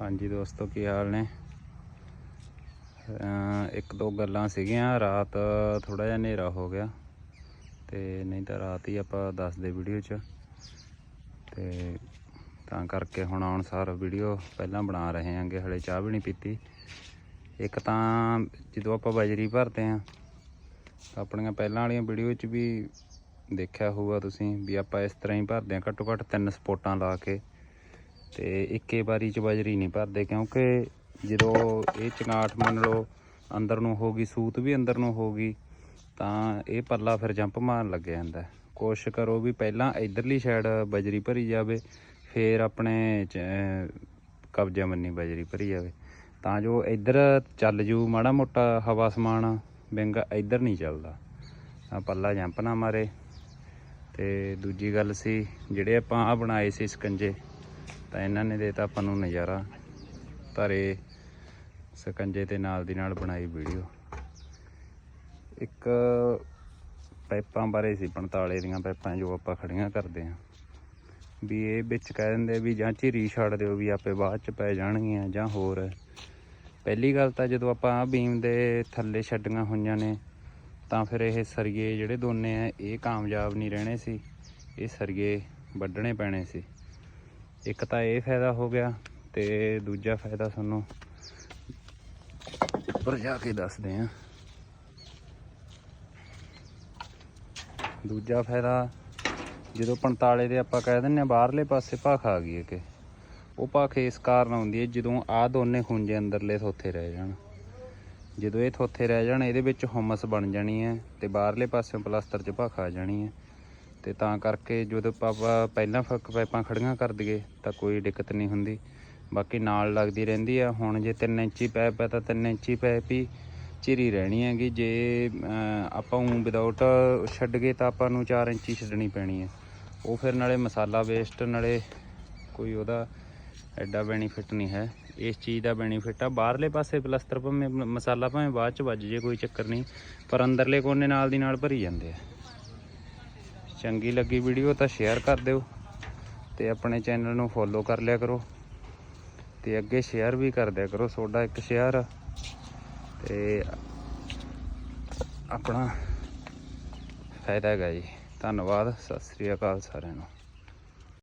ਹਾਂਜੀ ਦੋਸਤੋ, ਕੀ ਹਾਲ ਨੇ? ਇੱਕ ਦੋ ਗੱਲਾਂ ਸੀਗੀਆਂ, ਰਾਤ ਥੋੜਾ ਜਿਹਾ ਹਨੇਰਾ ਹੋ ਗਿਆ ਤੇ ਨਹੀਂ ਤਾਂ ਰਾਤ ਹੀ ਆਪਾਂ ਦੱਸਦੇ ਵੀਡੀਓ 'ਚ। ਤੇ ਤਾਂ ਕਰਕੇ ਹੁਣ ਆਉਣ ਸਾਰ ਵੀਡੀਓ ਪਹਿਲਾਂ ਬਣਾ ਰਹੇ ਹਾਂਗੇ, ਹਲੇ ਚਾਹ ਵੀ ਨਹੀਂ ਪੀਤੀ। ਇੱਕ ਤਾਂ ਜਦੋਂ ਆਪਾਂ ਬਜਰੀ ਭਰਦੇ ਆਂ ਆਪਣੀਆਂ ਪਹਿਲਾਂ ਵਾਲੀਆਂ ਵੀਡੀਓ 'ਚ ਵੀ ਦੇਖਿਆ ਹੋਊਗਾ ਤੁਸੀਂ ਵੀ ਆਪਾਂ ਇਸ ਤਰ੍ਹਾਂ ਹੀ ਭਰਦੇ ਆਂ ਘੱਟੋ ਘੱਟ ਤਿੰਨ ਸਪੋਟਾਂ ਲਾ ਕੇ। ਤੇ ਇੱਕੇ ਵਾਰੀ ਚ ਬਜਰੀ ਨਹੀਂ ਭਰਦੇ ਕਿਉਂਕਿ ਜਦੋਂ ਇਹ ਚੰਗਾਠ ਮੰਨ ਲਓ ਅੰਦਰ ਨੂੰ ਹੋ ਗਈ, ਸੂਤ ਵੀ ਅੰਦਰ ਨੂੰ ਹੋ ਗਈ, ਤਾਂ ਇਹ ਪੱਲਾ ਫਿਰ ਜੰਪ ਮਾਰਨ ਲੱਗ ਜਾਂਦਾ। ਕੋਸ਼ਿਸ਼ ਕਰੋ ਵੀ ਪਹਿਲਾਂ ਇਧਰਲੀ ਸਾਈਡ ਬਜਰੀ ਭਰੀ ਜਾਵੇ, ਫਿਰ ਆਪਣੇ ਚ- ਕਬਜ਼ਾ ਮੰਨੀ ਬਜਰੀ ਭਰੀ ਜਾਵੇ। ਤਾਂ ਜੋ ਇੱਧਰ ਚੱਲ ਜੂ ਮਾੜਾ ਮੋਟਾ ਹਵਾ ਸਮਾਨ, ਵਿੰਗ ਇੱਧਰ ਨਹੀਂ ਚੱਲਦਾ। ਤਾਂ ਪੱਲਾ ਜੰਪ ਨਾ ਮਾਰੇ। ਤੇ ਦੂਜੀ ਗੱਲ ਸੀ, ਜਿਹੜੇ ਆਪਾਂ ਆ ਬਣਾਏ ਸੀ ਸਕੰਜੇ ਤਾਂ ਇਹਨਾਂ ਨੇ ਦੇਤਾ ਆਪਾਂ ਨੂੰ ਨਜ਼ਾਰਾ। ਧਰੇ ਸਕੰਜੇ ਤੇ ਨਾਲ ਦੀ ਨਾਲ ਬਣਾਈ ਵੀਡੀਓ। ਇੱਕ ਪਾਈਪਾਂ ਬਾਰੇ ਸੀ 45 ਦੀਆਂ ਪਾਈਪਾਂ ਜੋ ਆਪਾਂ ਖੜੀਆਂ ਕਰਦੇ ਆਂ ਵੀ ਇਹ ਵਿੱਚ ਕਹਿ ਦਿੰਦੇ ਵੀ ਜਾਂ ਝੀਰੀ ਛੱਡ ਦਿਓ ਵੀ ਆਪੇ ਬਾਅਦ ਚ ਪੈ ਜਾਣਗੀਆਂ ਜਾਂ ਹੋਰ। ਪਹਿਲੀ ਗੱਲ ਤਾਂ ਜਦੋਂ ਆਪਾਂ ਆ ਬੀਮ ਦੇ ਥੱਲੇ ਛੱਡੀਆਂ ਹੋਈਆਂ ਨੇ, ਤਾਂ ਫਿਰ ਇਹ ਸਰੀਏ ਜਿਹੜੇ ਦੋਨੇ ਆ, ਇਹ ਕਾਮਯਾਬ ਨਹੀਂ ਰਹਿਣੇ ਸੀ। ਇਹ ਸਰੀਏ ਵੱਢਣੇ ਪੈਣੇ ਸੀ। ਇੱਕ ਤਾਂ ਇਹ ਫਾਇਦਾ ਹੋ ਗਿਆ ਤੇ ਦੂਜਾ ਫਾਇਦਾ ਤੁਹਾਨੂੰ ਉੱਪਰ ਜਾ ਕੇ ਦੱਸਦੇ ਆ ਦੂਜਾ ਫਾਇਦਾ ਜਦੋਂ 45 ਦੇ ਆਪਾਂ ਕਹਿ ਦਿੰਨੇ ਆ ਬਾਹਰਲੇ ਪਾਸੇ ਭਾਖ ਆ ਗਈ ਹੈ ਕਿ ਉਹ ਭਾਖ ਇਸ ਕਾਰਨ ਆਉਂਦੀ ਹੈ ਜਦੋਂ ਆ ਦੋਨੇ ਖੁੰਝੇ ਅੰਦਰਲੇ ਥੋਥੇ ਰਹਿ ਜਾਣ। ਜਦੋਂ ਇਹ ਥੋਥੇ ਰਹਿ ਜਾਣ, ਇਹਦੇ ਵਿੱਚ ਹੁਮਸ ਬਣ ਜਾਣੀ ਹੈ ਤੇ ਬਾਹਰਲੇ ਪਾਸਿਓਂ ਪਲਾਸਟਰ 'ਚ ਭਾਖ ਆ ਜਾਣੀ ਹੈ। ਤੇ ਤਾਂ ਕਰਕੇ ਜਦੋਂ ਆਪਾਂ ਪਹਿਲਾਂ ਫੱਕ ਪਾਈਪਾਂ ਖੜੀਆਂ ਕਰ ਦਈਏ ਤਾਂ ਕੋਈ ਦਿੱਕਤ ਨਹੀਂ ਹੁੰਦੀ। ਬਾਕੀ ਨਾਲ ਲੱਗਦੀ ਰਹਿੰਦੀ ਆ। ਹੁਣ ਜੇ 3 ਇੰਚੀ ਪਾਈਪ ਹੈ ਤਾਂ 3 ਇੰਚੀ ਪਾਈਪ ਹੀ ਚਿਰੀ ਰਹਿਣੀ ਹੈਗੀ। ਜੇ ਆਪਾਂ ਉਂ ਵਿਦਆਊਟ ਛੱਡ ਗਏ ਤਾਂ ਆਪਾਂ ਨੂੰ 4 ਇੰਚੀ ਛੱਡਣੀ ਪੈਣੀ ਹੈ ਉਹ ਫਿਰ ਨਾਲੇ ਮਸਾਲਾ ਵੇਸਟ ਨਾਲੇ ਕੋਈ ਉਹਦਾ ਐਡਾ ਬੈਨੀਫਿਟ ਨਹੀਂ ਹੈ। ਇਸ ਚੀਜ਼ ਦਾ ਬੈਨੀਫਿਟ ਆ। ਬਾਹਰਲੇ ਪਾਸੇ ਪਲਸਤਰ ਭਾਵੇਂ ਮਸਾਲਾ ਭਾਵੇਂ ਬਾਅਦ ਚ ਵੱਜ ਜੇ, ਕੋਈ ਚੱਕਰ ਨਹੀਂ। ਪਰ ਅੰਦਰਲੇ ਕੋਨੇ ਨਾਲ ਦੀ ਨਾਲ ਭਰੀ ਜਾਂਦੇ ਆ। ਚੰਗੀ ਲੱਗੀ ਵੀਡੀਓ ਤਾਂ ਸ਼ੇਅਰ ਕਰ ਦਿਓ ਤੇ ਆਪਣੇ ਚੈਨਲ ਨੂੰ ਫੋਲੋ ਕਰ ਲਿਆ ਕਰੋ ਤੇ ਅੱਗੇ ਸ਼ੇਅਰ ਵੀ ਕਰ ਦਿਆ ਕਰੋ ਤੁਹਾਡਾ ਇੱਕ ਸ਼ੇਅਰ ਤੇ ਆਪਣਾ ਫਾਇਦਾ ਹੈਗਾ ਜੀ। ਧੰਨਵਾਦ, ਸਤਿ ਸ੍ਰੀ ਅਕਾਲ ਸਾਰਿਆਂ ਨੂੰ।